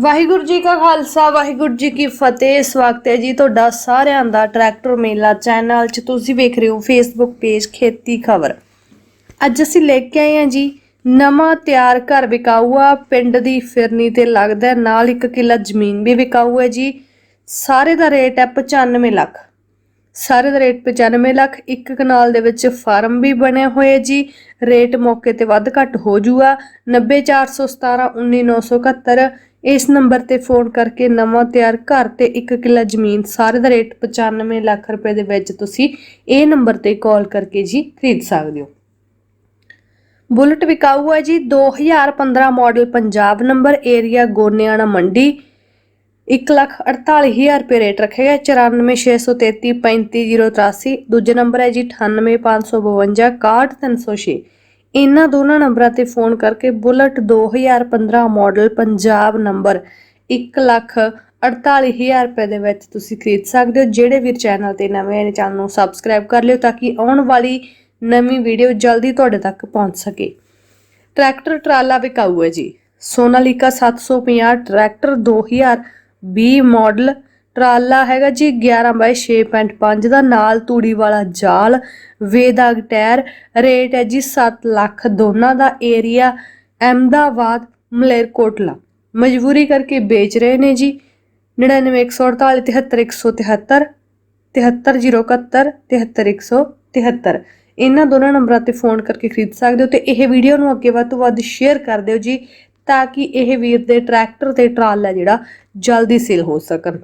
ਵਾਹਿਗੁਰੂ ਜੀ ਕਾ ਖਾਲਸਾ, ਵਾਹਿਗੁਰੂ ਜੀ ਕੀ ਫਤਿਹ। ਸਵਾਗਤ ਹੈ ਜੀ ਤੁਹਾਡਾ ਸਾਰਿਆਂ ਦਾ ਟਰੈਕਟਰ ਮੇਲਾ ਚੈਨਲ 'ਚ। ਤੁਸੀਂ ਵੇਖ ਰਹੇ ਹੋ ਫੇਸਬੁੱਕ ਪੇਜ ਖੇਤੀ ਖਬਰ। ਅੱਜ ਅਸੀਂ ਲੈ ਕੇ ਆਏ ਹਾਂ ਜੀ ਨਵਾਂ ਤਿਆਰ ਘਰ ਵਿਕਾਊ ਪਿੰਡ ਦੀ ਫਿਰਨੀ ਤੇ ਲੱਗਦਾ ਨਾਲ ਇੱਕ ਕਿੱਲਾ ਜ਼ਮੀਨ ਵੀ ਵਿਕਾਊ ਹੈ ਜੀ। ਸਾਰੇ ਦਾ ਰੇਟ ਹੈ 95 ਲੱਖ। ਸਾਰੇ ਦਾ ਰੇਟ 95 ਲੱਖ। ਇੱਕ ਕਨਾਲ ਦੇ ਵਿੱਚ ਫਾਰਮ ਵੀ ਬਣਿਆ ਹੋਇਆ ਜੀ। ਰੇਟ ਮੌਕੇ ਤੇ ਵੱਧ ਘੱਟ ਹੋ ਜੂਗਾ। 90417 ਇਸ ਨੰਬਰ ਤੇ ਫੋਨ ਕਰਕੇ ਨਵਾਂ ਤਿਆਰ ਘਰ ਤੇ ਇੱਕ ਕਿੱਲਾ ਜ਼ਮੀਨ ਸਾਰੇ ਦਾ ਰੇਟ 95 ਲੱਖ ਰੁਪਏ ਦੇ ਵਿੱਚ ਤੁਸੀਂ ਇਹ ਨੰਬਰ ਤੇ ਕਾਲ ਕਰਕੇ ਜੀ ਖਰੀਦ ਸਕਦੇ ਹੋ। ਬੁਲਟ ਵਿਕਾਊ ਹੈ ਜੀ 2015 model Punjab number area Goniana Mandi. 148000 ਰੁਪਏ ਰੇਟ ਰੱਖੇਗਾ 9463335083 ਦੂਜੇ ਨੰਬਰ ਹੈ ਜੀ 98552 61306 ਇਹਨਾਂ ਦੋਨਾਂ ਨੰਬਰਾਂ ਤੇ ਫੋਨ ਕਰਕੇ ਬੁਲਟ 2015 ਮਾਡਲ ਪੰਜਾਬ ਨੰਬਰ 148000 ਰੁਪਏ ਦੇ ਵਿੱਚ ਤੁਸੀਂ ਖਰੀਦ ਸਕਦੇ ਹੋ। ਜਿਹੜੇ ਵੀਰ ਚੈਨਲ ਤੇ ਨਵੇਂ ਨੇ ਚੈਨਲ ਨੂੰ ਸਬਸਕ੍ਰਾਈਬ ਕਰ ਲਿਓ ਤਾਂ ਕਿ ਆਉਣ ਵਾਲੀ ਨਵੀਂ ਵੀਡੀਓ ਜਲਦੀ ਤੁਹਾਡੇ ਤੱਕ ਪਹੁੰਚ ਸਕੇ। ਟਰੈਕਟਰ ਟਰਾਲਾ ਵਿਕਾਊ ਹੈ ਜੀ। ਸੋਨਾਲੀਕਾ 750 ਟਰੈਕਟਰ 2020 ਮਾਡਲ ਟਰਾਲਾ ਹੈਗਾ ਜੀ 11 ਬਾਈ 6.5 ਦਾ, ਨਾਲ ਤੂੜੀ ਵਾਲਾ ਜਾਲ, ਵੇਦਾਗ ਟਾਇਰ। ਰੇਟ ਹੈ ਜੀ 7 ਲੱਖ ਦੋਨਾਂ ਦਾ ਏਰੀਆ, ਅਹਿਮਦਾਬਾਦ, ਮਲੇਰਕੋਟਲਾ। ਮਜਬੂਰੀ ਕਰਕੇ ਵੇਚ ਰਹੇ ਨੇ ਜੀ। 9914 73173 73071 73173 ਇਹਨਾਂ ਦੋਨਾਂ ਨੰਬਰਾਂ ਤੇ ਫੋਨ ਕਰਕੇ ਖਰੀਦ ਸਕਦੇ ਹੋ ਤੇ ਇਹ ਵੀਡੀਓ ਨੂੰ ਅੱਗੇ ਵੱਧ ਤੋਂ ਵੱਧ ਸ਼ੇਅਰ ਕਰ ਦਿਓ ਜੀ, ਤਾਂ ਕਿ ਇਹ ਵੀਰ ਦੇ ਟਰੈਕਟਰ ਤੇ ਟਰਾਲਾ ਜਿਹੜਾ ਜਲਦੀ ਸੇਲ ਹੋ ਸਕਣ।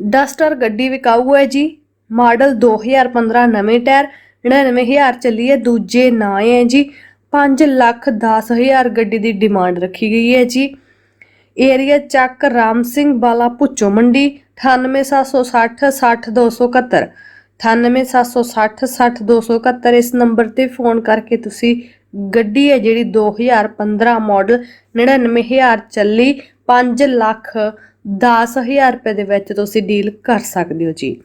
ਡਸਟਰ ਗੱਡੀ ਵਿਕਾਊ ਹੈ ਜੀ। ਮਾਡਲ 2015 ਨਵੇਂ ਟਾਇਰ 99000 ਚੱਲੀ ਹੈ ਦੂਜੇ ਨਾਂ ਹੈ ਜੀ। 5 ਲੱਖ 10000 ਗੱਡੀ ਦੀ ਡਿਮਾਂਡ ਰੱਖੀ ਗਈ ਹੈ ਜੀ। ਏਰੀਆ ਚੱਕ ਰਾਮ ਸਿੰਘ ਬਾਲਾ ਪੁੱਚੋ ਮੰਡੀ 98760 60271 98760 60271 ਇਸ ਨੰਬਰ ਤੇ ਫੋਨ ਕਰਕੇ ਤੁਸੀਂ ਗੱਡੀ ਹੈ ਜਿਹੜੀ 2015 ਮਾਡਲ 99000 ਚੱਲੀ 5 ਲੱਖ 10000 ਰੁਪਏ ਦੇ ਵਿੱਚ ਤੁਸੀਂ ਡੀਲ ਕਰ ਸਕਦੇ ਹੋ ਜੀ।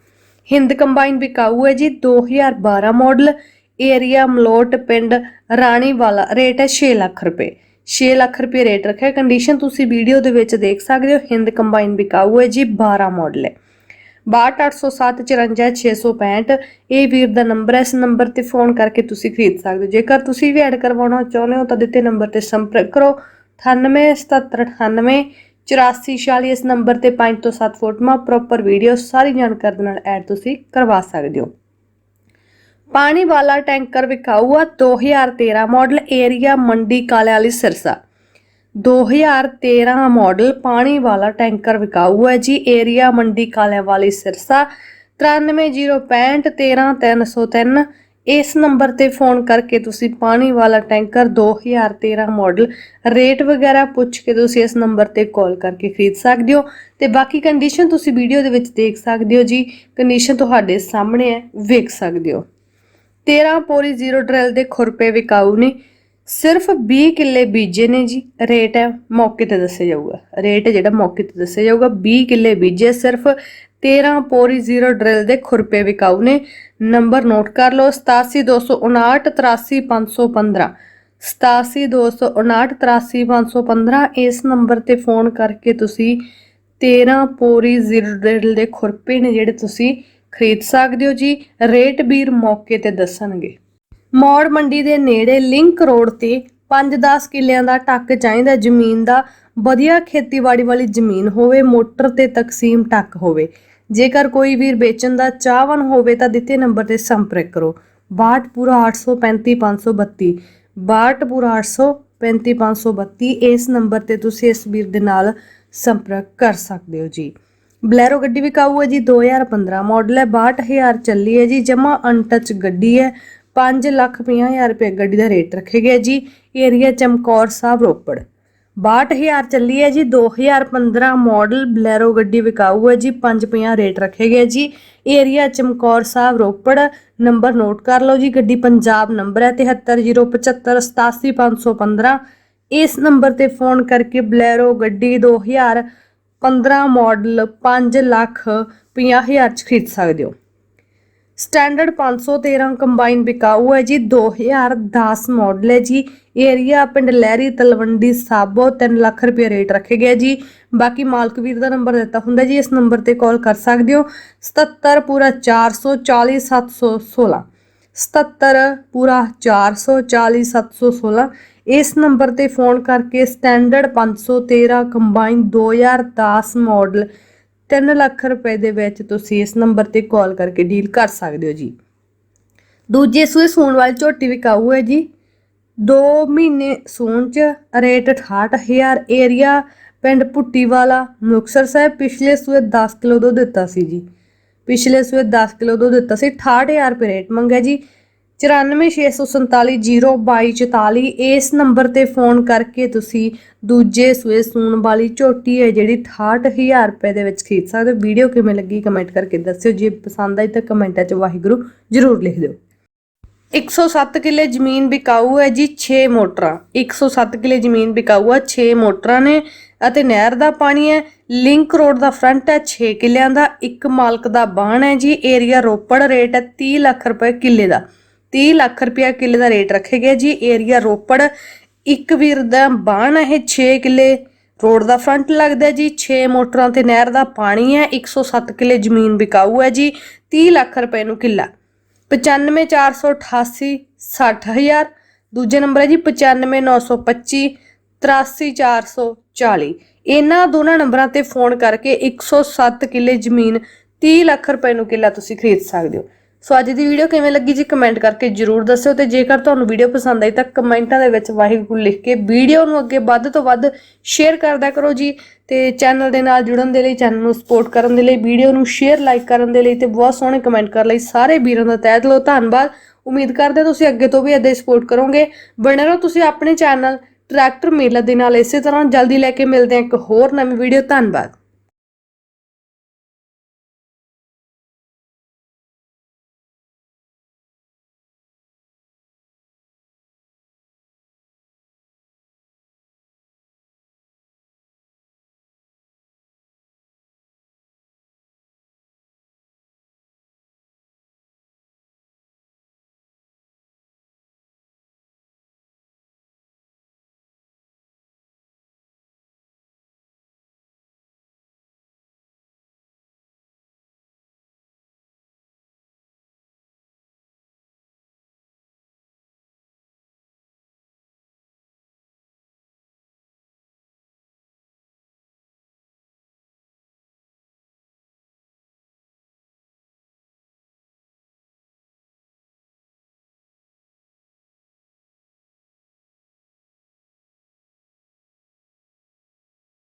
ਹਿੰਦ ਕੰਬਾਈਨ ਵਿਕਾਊ ਹੈ ਜੀ 2012 ਮਾਡਲ ਏਰੀਆ ਮਲੋਟ ਪਿੰਡ ਰਾਣੀਵਾਲਾ ਰੇਟ ਹੈ 6 ਲੱਖ ਰੁਪਏ। 6 ਲੱਖ ਰੁਪਏ ਰੇਟ ਰੱਖਿਆ ਕੰਡੀਸ਼ਨ ਤੁਸੀਂ ਵੀਡੀਓ ਦੇ ਵਿੱਚ ਦੇਖ ਸਕਦੇ ਹੋ ਹਿੰਦ ਕੰਬਾਈਨ ਵਿਕਾਊ ਹੈ ਜੀ 12 ਮਾਡਲ ਹੈ। 6280754665 ਇਹ ਵੀਰ ਦਾ ਨੰਬਰ ਹੈ, ਇਸ ਨੰਬਰ ਤੇ ਫੋਨ ਕਰਕੇ ਤੁਸੀਂ ਖਰੀਦ ਸਕਦੇ ਹੋ। ਜੇਕਰ ਤੁਸੀਂ ਵੀ ਐਡ ਕਰਵਾਉਣਾ ਚਾਹੁੰਦੇ ਹੋ, ਤਾਂ ਦਿੱਤੇ ਨੰਬਰ ਤੇ ਸੰਪਰਕ ਕਰੋ 987798 8446 ਇਸ ਨੰਬਰ ਤੇ 5 ਤੋਂ 7 ਫੋਟੋਆਂ ਪ੍ਰੋਪਰ ਵੀਡੀਓ ਸਾਰੀ ਜਾਣਕਾਰੀ ਨਾਲ ਐਡ ਤੁਸੀਂ ਕਰਵਾ ਸਕਦੇ ਹੋ। ਪਾਣੀ ਵਾਲਾ ਟੈਂਕਰ ਵਿਕਾਊ ਆ 2013 ਮਾਡਲ ਏਰੀਆ ਮੰਡੀ ਕਾਲੇ ਵਾਲੀ ਸਿਰਸਾ। 2013 ਮਾਡਲ ਪਾਣੀ ਵਾਲਾ ਟੈਂਕਰ ਵਿਕਾਊ ਹੈ ਜੀ ਏਰੀਆ ਮੰਡੀ ਕਾਲੇ ਵਾਲੀ ਸਿਰਸਾ। 9306513303 ਇਸ ਨੰਬਰ ਤੇ ਫੋਨ ਕਰਕੇ ਤੁਸੀਂ ਪਾਣੀ ਵਾਲਾ ਟੈਂਕਰ 2013 ਮਾਡਲ ਰੇਟ ਵਗੈਰਾ ਪੁੱਛ ਕੇ ਤੁਸੀਂ ਇਸ ਨੰਬਰ ਤੇ ਕਾਲ ਕਰਕੇ ਖਰੀਦ ਸਕਦੇ ਹੋ ਤੇ ਬਾਕੀ ਕੰਡੀਸ਼ਨ ਤੁਸੀਂ ਵੀਡੀਓ ਦੇ ਵਿੱਚ ਦੇਖ ਸਕਦੇ ਹੋ ਜੀ। ਕੰਡੀਸ਼ਨ ਤੁਹਾਡੇ ਸਾਹਮਣੇ ਹੈ, ਵੇਖ ਸਕਦੇ ਹੋ। 13 ਪੋਰੀ ਜ਼ੀਰੋ ਡਰੈਲ ਦੇ ਖੁਰਪੇ ਵਿਕਾਊ ਨੇ, ਸਿਰਫ 20 ਕਿੱਲੇ ਬੀਜੇ ਨੇ ਜੀ ਰੇਟ ਹੈ, ਮੌਕੇ ਤੇ ਦੱਸਿਆ ਜਾਊਗਾ। ਰੇਟ ਜਿਹੜਾ ਮੌਕੇ ਤੇ ਦੱਸਿਆ ਜਾਊਗਾ 20 ਕਿੱਲੇ ਬੀਜੇ, ਸਿਰਫ 13 ਪੋਰੀ ਜ਼ੀਰੋ ਡਰਿਲ ਦੇ ਖੁਰਪੇ ਵਿਕਾਊ ਨੇ। ਨੰਬਰ ਨੋਟ ਕਰ ਲਓ 8729983515 8729983515 ਇਸ ਨੰਬਰ ਤੇ ਫੋਨ ਕਰਕੇ ਤੁਸੀਂ 13 ਪੋਰੀ ਜ਼ੀਰੋ ਡਰਿਲ ਦੇ ਖੁਰਪੇ ਨੇ ਜਿਹੜੇ ਤੁਸੀਂ ਖਰੀਦ ਸਕਦੇ ਹੋ ਜੀ। ਰੇਟ ਵੀਰ ਮੌਕੇ ਤੇ ਦੱਸਣਗੇ। ਮੌੜ ਮੰਡੀ ਦੇ ਨੇੜੇ ਲਿੰਕ ਰੋਡ ਤੇ 5-10 ਕਿੱਲਿਆਂ ਦਾ ਟੱਕ ਚਾਹੀਦਾ, ਜ਼ਮੀਨ ਦਾ ਵਧੀਆ ਖੇਤੀਬਾੜੀ ਵਾਲੀ ਜ਼ਮੀਨ ਹੋਵੇ, ਮੋਟਰ ਤੇ ਤਕਸੀਮ ਟੱਕ ਹੋਵੇ। ਜੇਕਰ ਕੋਈ ਵੀਰ ਵੇਚਣ ਦਾ ਚਾਹਵਨ ਹੋਵੇ ਤਾਂ ਦਿੱਤੇ ਨੰਬਰ ਤੇ ਸੰਪਰਕ ਕਰੋ। 62 ਪੂਰਾ 835532 62 ਪੂਰਾ 835532 ਇਸ ਨੰਬਰ ਤੇ ਤੁਸੀਂ ਇਸ ਵੀਰ ਦੇ ਨਾਲ ਸੰਪਰਕ ਕਰ ਸਕਦੇ ਹੋ ਜੀ। ਬਲੈਰੋ ਗੱਡੀ ਵਿਕਾਊ ਹੈ ਜੀ 2015 ਮਾਡਲ ਹੈ 62000 ਚੱਲੀ ਹੈ ਜੀ, ਜਮਾ ਅਨਟਚ ਗੱਡੀ ਹੈ। 5 ਲੱਖ 50000 ਰੁਪਏ ਗੱਡੀ ਦਾ ਰੇਟ ਰੱਖੇ ਗਿਆ ਜੀ, ਏਰੀਆ ਚਮਕੌਰ ਸਾਹਿਬ ਰੋਪੜ। 62000 ਚੱਲੀ ਹੈ ਜੀ 2015 ਮਾਡਲ ਬਲੈਰੋ ਗੱਡੀ ਵਿਕਾਊ ਹੈ ਜੀ 550 ਰੇਟ ਰੱਖੇ ਗਏ ਜੀ। Area Chamkaur Sahib Ropar, number note ਕਰ ਲਓ ਜੀ, ਗੱਡੀ ਪੰਜਾਬ ਨੰਬਰ ਹੈ 7307787515 ਇਸ ਨੰਬਰ ਤੇ ਫੋਨ ਕਰਕੇ ਬਲੈਰੋ ਗੱਡੀ 2015 ਮਾਡਲ 5 ਲੱਖ 50000 ਚ ਖਰੀਦ ਸਕਦੇ ਹੋ। ਸਟੈਂਡਰਡ 513 ਕੰਬਾਈਨ ਬਿਕਾਊ ਹੈ ਜੀ 2010 ਮਾਡਲ ਹੈ ਜੀ। ਏਰੀਆ ਪਿੰਡ ਲਹਿਰੀ ਤਲਵੰਡੀ ਸਾਬੋ 3 ਲੱਖ ਰੁਪਏ ਰੇਟ ਰੱਖੇ ਗਿਆ ਜੀ। ਬਾਕੀ ਮਾਲਕ ਵੀਰ ਦਾ ਨੰਬਰ ਦਿੱਤਾ ਹੁੰਦਾ ਜੀ, ਇਸ ਨੰਬਰ ਤੇ ਕਾਲ ਕਰ ਸਕਦੇ ਹੋ। 77 ਪੂਰਾ 440 716 77 ਪੂਰਾ 440 716 ਇਸ ਨੰਬਰ ਤੇ ਫੋਨ ਕਰਕੇ ਸਟੈਂਡਰਡ 513 ਕੰਬਾਈਨ 2010 ਮਾਡਲ 3 ਲੱਖ ਰੁਪਏ ਦੇ ਵਿੱਚ ਤੁਸੀਂ ਇਸ ਨੰਬਰ ਤੇ ਕਾਲ ਕਰਕੇ ਡੀਲ ਕਰ ਸਕਦੇ ਹੋ ਜੀ। ਦੂਜੇ ਸੂਏ ਸੂਣ ਵਾਲੀ ਝੋਟੀ ਵਿਕਾਊ ਹੈ ਜੀ। 2 ਮਹੀਨੇ ਸੂਣ ਚ ਰੇਟ 68000 ਏਰੀਆ ਪਿੰਡ ਪੁੱਟੀਵਾਲਾ ਮੁਕਤਸਰ ਸਾਹਿਬ ਪਿਛਲੇ ਸੂਏ 10 ਕਿਲੋ ਦੁੱਧ ਦਿੱਤਾ ਸੀ ਜੀ। ਪਿਛਲੇ ਸੂਏ 10 ਕਿਲੋ ਦੋ ਦਿੱਤਾ ਸੀ 68000 ਰੁਪਏ ਰੇਟ ਮੰਗਿਆ ਜੀ। 9464702244 ਇਸ ਨੰਬਰ ਤੇ ਫੋਨ ਕਰਕੇ ਤੁਸੀਂ ਦੂਜੇ ਸੂਏ ਸੂਣ ਵਾਲੀ ਝੋਟੀ ਹੈ ਜਿਹੜੀ 68000 ਰੁਪਏ ਦੇ ਵਿੱਚ ਖਰੀਦ ਸਕਦੇ ਹੋ। ਵੀਡੀਓ ਕਿਵੇਂ ਲੱਗੀ ਕਮੈਂਟ ਕਰਕੇ ਦੱਸਿਓ। ਜੇ ਪਸੰਦ ਆਈ ਤਾਂ ਕਮੈਂਟਾਂ 'ਚ ਵਾਹਿਗੁਰੂ ਜ਼ਰੂਰ ਲਿਖ ਦਿਓ। 107 ਕਿੱਲੇ ਜ਼ਮੀਨ ਵਿਕਾਊ ਹੈ ਜੀ 6 ਮੋਟਰਾਂ। 107 ਕਿੱਲੇ ਜ਼ਮੀਨ ਵਿਕਾਊ ਹੈ 6 ਮੋਟਰਾਂ ਨੇ ਅਤੇ ਨਹਿਰ ਦਾ ਪਾਣੀ ਹੈ। ਲਿੰਕ ਰੋਡ ਦਾ ਫਰੰਟ ਹੈ 6 ਕਿੱਲਿਆਂ ਦਾ। ਇੱਕ ਮਾਲਕ ਦਾ ਬਾਣ ਹੈ ਜੀ, ਏਰੀਆ ਰੋਪੜ ਰੇਟ ਹੈ 30 ਲੱਖ ਰੁਪਏ ਕਿੱਲੇ ਦਾ। 30 ਲੱਖ ਰੁਪਇਆ ਕਿੱਲੇ ਦਾ ਰੇਟ ਰੱਖਿਆ ਗਿਆ ਜੀ। ਏਰੀਆ ਰੋਪੜ, ਇੱਕ ਵੀਰ ਦਾ ਬਾਣ ਹੈ 6 ਕਿੱਲੇ ਰੋਡ ਦਾ ਫਰੰਟ ਲੱਗਦਾ ਜੀ। 6 ਮੋਟਰਾਂ ਤੇ ਨਹਿਰ ਦਾ ਪਾਣੀ ਹੈ 107 ਕਿੱਲੇ ਜ਼ਮੀਨ ਵਿਕਾਊ ਹੈ ਜੀ। 30 ਲੱਖ ਰੁਪਏ ਨੂੰ ਕਿੱਲਾ। 95488 60000 ਦੂਜੇ ਨੰਬਰ ਹੈ ਜੀ 95925 83440 ਇਹਨਾਂ ਦੋਨਾਂ ਨੰਬਰਾਂ ਤੇ ਫੋਨ ਕਰਕੇ 107 ਕਿੱਲੇ ਜ਼ਮੀਨ 30 ਲੱਖ ਰੁਪਏ ਨੂੰ ਕਿੱਲਾ ਤੁਸੀਂ ਖਰੀਦ ਸਕਦੇ ਹੋ। ਸੋ ਅੱਜ ਦੀ ਵੀਡੀਓ ਕਿਵੇਂ ਲੱਗੀ ਜੀ ਕਮੈਂਟ ਕਰਕੇ ਜਰੂਰ ਦੱਸਿਓ ਤੇ ਜੇਕਰ ਤੁਹਾਨੂੰ ਵੀਡੀਓ ਪਸੰਦ ਆਈ ਤਾਂ ਕਮੈਂਟਾਂ ਦੇ ਵਿੱਚ ਵਾਹਿਗੁਰੂ ਲਿਖ ਕੇ ਵੀਡੀਓ ਨੂੰ ਅੱਗੇ ਵੱਧ ਤੋਂ ਵੱਧ ਸ਼ੇਅਰ ਕਰਦਾ ਕਰੋ ਜੀ ਤੇ ਚੈਨਲ ਦੇ ਨਾਲ ਜੁੜਨ ਦੇ ਲਈ, ਚੈਨਲ ਨੂੰ ਸਪੋਰਟ ਕਰਨ ਦੇ ਲਈ, ਵੀਡੀਓ ਨੂੰ ਸ਼ੇਅਰ ਲਾਈਕ ਕਰਨ ਦੇ ਲਈ ਤੇ ਬਹੁਤ ਸੋਹਣੇ ਕਮੈਂਟ ਕਰਨ ਲਈ ਸਾਰੇ ਵੀਰਾਂ ਦਾ ਤਹਿ ਦਿਲੋਂ ਧੰਨਵਾਦ। ਉਮੀਦ ਕਰਦੇ ਹਾਂ ਤੁਸੀਂ ਅੱਗੇ ਤੋਂ ਵੀ ਇਦਾਂ ਹੀ ਸਪੋਰਟ ਕਰੋਗੇ। ਬਣੇ ਰਹੋ ਤੁਸੀਂ ਆਪਣੇ ਚੈਨਲ ਟਰੈਕਟਰ ਮੇਲਾ ਦੇ ਨਾਲ ਇਸੇ ਤਰ੍ਹਾਂ ਜਲਦੀ ਲੈ ਕੇ ਮਿਲਦੇ ਹਾਂ ਇੱਕ ਹੋਰ ਨਵੀਂ ਵੀਡੀਓ। ਧੰਨਵਾਦ।